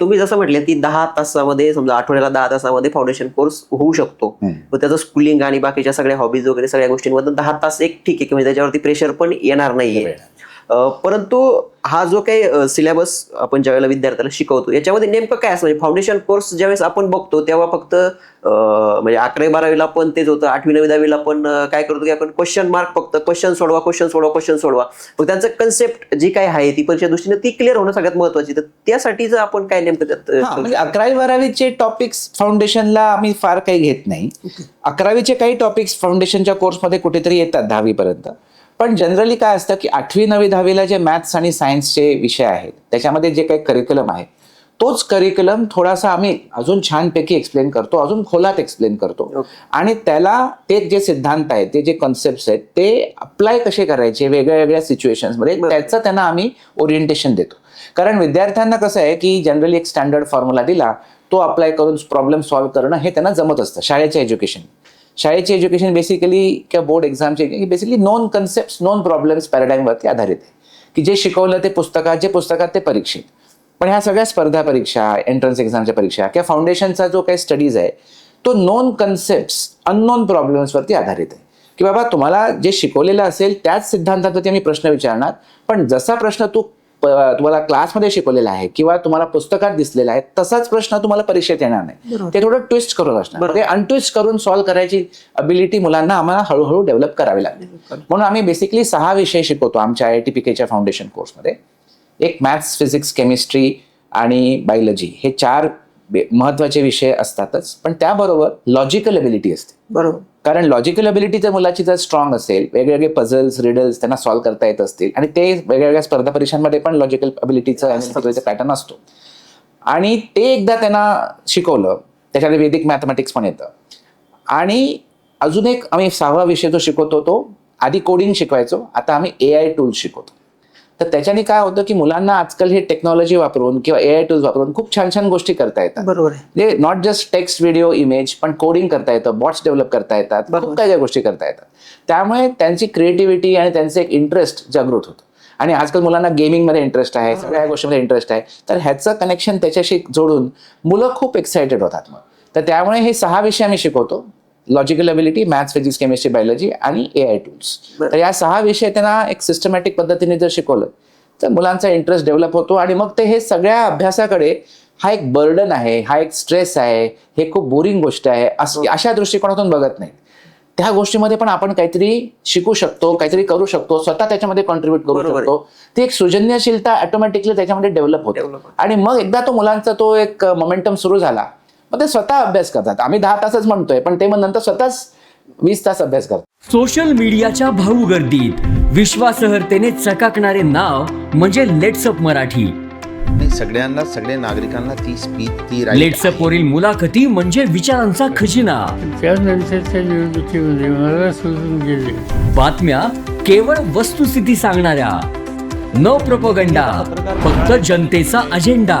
तुम्ही जसं म्हटले की दहा तासामध्ये समजा आठवड्याला दहा तासामध्ये फाउंडेशन कोर्स होऊ शकतो. त्याचं स्कूलिंग आणि बाकीच्या सगळ्या हॉबीज वगैरे सगळ्या गोष्टींमधून दहा तास एक ठीक आहे म्हणजे त्याच्यावरती प्रेशर पण येणार नाहीये. परंतु हा जो काही सिलेबस आपण ज्यावेळेला विद्यार्थ्याला शिकवतो याच्यामध्ये नेमकं काय असतं? म्हणजे फाउंडेशन कोर्स ज्यावेळेस आपण बघतो तेव्हा फक्त म्हणजे अकरावी बारावीला पण तेच होतं आठवी नववी दहावीला पण काय करतो की आपण क्वेश्चन मार्क फक्त क्वेश्चन सोडवा क्वेश्चन सोडवा क्वेश्चन सोडवा. मग त्यांचं कन्सेप्ट जी काय आहे ती परीक्षा दृष्टीने ती क्लिअर होणं सगळ्यात महत्वाची तर त्यासाठी जर आपण काय नेमकं त्यात म्हणजे अकरावी बारावीचे टॉपिक्स फाउंडेशनला आम्ही फार काही घेत नाही. अकरावीचे काही टॉपिक्स फाउंडेशनच्या कोर्समध्ये कुठेतरी येतात दहावी पर्यंत पण जनरली काय असतं की आठवी नववी दहावीला जे मॅथ्स आणि सायन्सचे विषय आहेत त्याच्यामध्ये जे काही करिक्युलम आहे तोच करिक्युलम थोडासा आम्ही अजून छानपैकी एक्सप्लेन करतो अजून खोलात एक्सप्लेन करतो. आणि त्याला ते जे सिद्धांत आहेत ते जे कॉन्सेप्ट आहेत ते अप्लाय कसे करायचे वेगळ्या वेगळ्या सिच्युएशन्समध्ये त्याचं त्यांना आम्ही ओरिएंटेशन देतो. कारण विद्यार्थ्यांना कसं आहे की जनरली एक स्टँडर्ड फॉर्म्युला दिला तो अप्लाय करून प्रॉब्लेम सॉल्व्ह करणं हे त्यांना जमत असतं शाळेचे एज्युकेशन शाळेचे एज्युकेशन बेसिकली किंवा board एक्झामचे basically non concept non problems पॅराडाईमवरती आधारित आहे. की जे शिकवलं ते पुस्तकात जे पुस्तकात ते परीक्षेत. पण ह्या सगळ्या स्पर्धा परीक्षा एंट्रन्स एक्झामच्या परीक्षा किंवा फाउंडेशनचा जो काही स्टडीज आहे तो नॉन कन्सेप्ट अननॉन प्रॉब्लेम्सवरती आधारित आहे. की बाबा तुम्हाला जे शिकवलेलं असेल त्याच सिद्धांतावरती आम्ही प्रश्न विचारणार पण जसा प्रश्न तू तुम्हाला क्लासमध्ये शिकवलेला आहे किंवा तुम्हाला पुस्तकात दिसलेला आहे तसाच प्रश्न तुम्हाला परीक्षेत येणार नाही. ते थोडं ट्विस्ट करून असणार. ते अनट्विस्ट करून सॉल्व्ह करायची अबिलिटी मुलांना आम्हाला हळूहळू डेव्हलप करावी लागते. म्हणून आम्ही बेसिकली सहा विषय शिकवतो आमच्या आय टी पी केच्या फाउंडेशन कोर्समध्ये एक मॅथ्स फिजिक्स केमिस्ट्री आणि बायोलॉजी हे चार महत्त्वाचे विषय असतातच पण त्याबरोबर लॉजिकल एबिलिटी असते. बरोबर. कारण लॉजिकल एबिलिटी जर मुलाची जर स्ट्रॉंग असेल वेगवेगळे पझल्स रिडल्स त्यांना सॉल्व्ह करता येत असतील आणि ते वेगवेगळ्या स्पर्धा परीक्षांमध्ये पण लॉजिकल अबिलिटीचं पॅटर्न असतो. आणि ते एकदा त्यांना शिकवलं त्याच्यामध्ये वेदिक मॅथमॅटिक्स पण येतं. आणि अजून एक आम्ही सहावा विषय जो शिकवतो तो आधी कोडिंग शिकवायचो आता आम्ही ए आय टूल्स शिकवतो. तर त्याच्याने काय होतं की मुलांना आजकाल हे टेक्नॉलॉजी वापरून किंवा ए आय टूल्स वापरून खूप छान छान गोष्टी करता येतात. बरोबर आहे. म्हणजे not just text video image पण कोडिंग करता येतं बॉट्स डेव्हलप करता येतात खूप काही काही गोष्टी करता येतात. त्यामुळे त्यांची क्रिएटिव्हिटी आणि त्यांचं एक इंटरेस्ट जागृत होतं. आणि आजकाल मुलांना गेमिंगमध्ये इंटरेस्ट आहे सगळ्या गोष्टीमध्ये इंटरेस्ट आहे. तर ह्याचं कनेक्शन त्याच्याशी जोडून मुलं खूप एक्सायटेड होतात मग. तर त्यामुळे हे सहा विषय आम्ही शिकवतो. Logical ability maths physics chemistry biology आणि ए आय टूल्स. तर या सहा विषय त्यांना एक सिस्टमॅटिक पद्धतीने जर शिकवलं तर मुलांचा इंटरेस्ट डेव्हलप होतो आणि मग ते हे सगळ्या अभ्यासाकडे हा एक बर्डन आहे हा एक स्ट्रेस आहे हे खूप बोरिंग गोष्ट आहे असं अशा दृष्टिकोनातून बघत नाही त्या गोष्टीमध्ये पण आपण काहीतरी शिकू शकतो काहीतरी करू शकतो स्वतः त्याच्यामध्ये कॉन्ट्रीब्युट करू. शकतो ती एक सृजनशीलता ऑटोमॅटिकली त्याच्यामध्ये डेव्हलप होते. आणि मग एकदा तो मुलांचा तो एक मोमेंटम सुरू झाला मग ते स्वतः अभ्यास करतात. आम्ही दहा तासच म्हणतोय पण ते मग नंतर स्वतःच वीस तास अभ्यास करतात. सोशल मीडियाच्या भाऊ गर्दीत विश्वासार्हतेने चकाकणारे नाव म्हणजे लेट्सअप मराठी. नाही सगळ्यांना सगळ्या नागरिकांना ती स्पीच ती लेट्सअप वरील मुलाखती म्हणजे विचारांचा खजिना. त्यानंतरच्या निवडणुकीमध्ये मला सोडून गेले बातम्या केवळ वस्तुस्थिती सांगणाऱ्या. न प्रपोगंडा फक्त जनतेचा अजेंडा.